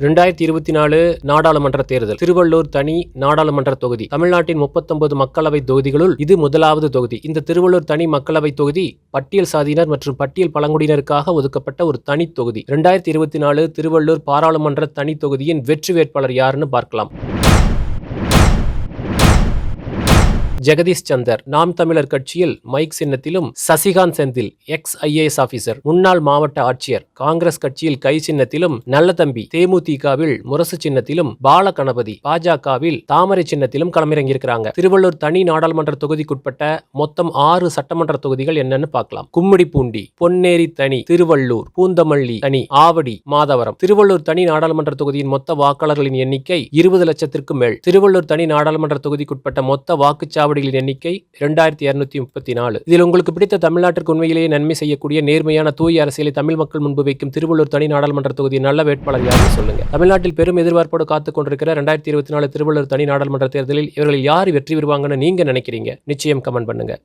ரெண்டாயிரத்தி இருபத்தி நாலு நாடாளுமன்ற தேர்தல். திருவள்ளூர் தனி நாடாளுமன்ற தொகுதி. தமிழ்நாட்டின் முப்பத்தொன்பது மக்களவை தொகுதிகளுள் இது முதலாவது தொகுதி. இந்த திருவள்ளூர் தனி மக்களவை தொகுதி பட்டியல் சாதியினர் மற்றும் பட்டியல் பழங்குடியினருக்காக ஒதுக்கப்பட்ட ஒரு தனி தொகுதி. ரெண்டாயிரத்தி இருபத்தி நாலு திருவள்ளூர் பாராளுமன்ற தனி தொகுதியின் வெற்றி வேட்பாளர் யாருன்னு பார்க்கலாம். ஜெகதீஷ் சந்தர் நாம் தமிழர் கட்சியில் mike சின்னத்திலும் Sasikanth Senthil ex IAS officer. முன்னாள் மாவட்ட ஆட்சியர் காங்கிரஸ் கட்சியில் கை சின்னத்திலும் நல்லதம்பி தேமுதிகவில் முரசு சின்னத்திலும் பால கணபதி பாஜகவில் தாமரை சின்னத்திலும் களமிறங்கியிருக்கிறாங்க. திருவள்ளூர் தனி நாடாளுமன்ற தொகுதிக்குட்பட்ட மொத்தம் ஆறு சட்டமன்ற தொகுதிகள் என்னன்னு பார்க்கலாம். கும்மிடிப்பூண்டி பொன்னேரி தனி திருவள்ளூர் பூந்தமல்லி தனி ஆவடி மாதவரம். திருவள்ளூர் தனி நாடாளுமன்ற தொகுதியின் மொத்த வாக்காளர்களின் எண்ணிக்கை இருபது லட்சத்திற்கு மேல். திருவள்ளூர் தனி நாடாளுமன்ற தொகுதிக்குட்பட்ட மொத்த சாவடிகளின் எண்ணிக்கை இரண்டாயிரத்தி இருநூத்தி முப்பத்தி நாலு. இதில் உங்களுக்கு பிடித்த தமிழ்நாட்டிற்கு உண்மையிலேயே நன்மை செய்யக்கூடிய நேர்மையான தூய அரசியலை தமிழ் மக்கள் முன்பு வைக்கும் திருவள்ளூர் தனி நாடாளுமன்ற தொகுதியின் நல்ல வேட்பாளர் யாருன்னு சொல்லுங்க. தமிழ்நாட்டில் பெரும் எதிர்பார்ப்போடு காத்துக் கொண்டிருக்கிற ரெண்டாயிரத்தி இருபத்தி நாலு திருவள்ளூர் தனி நாடாளுமன்ற தேர்தலில் இவர்கள் யார் வெற்றி பெறுவாங்கன்னு நீங்க நினைக்கிறீங்க? நிச்சயம் கமெண்ட் பண்ணுங்க.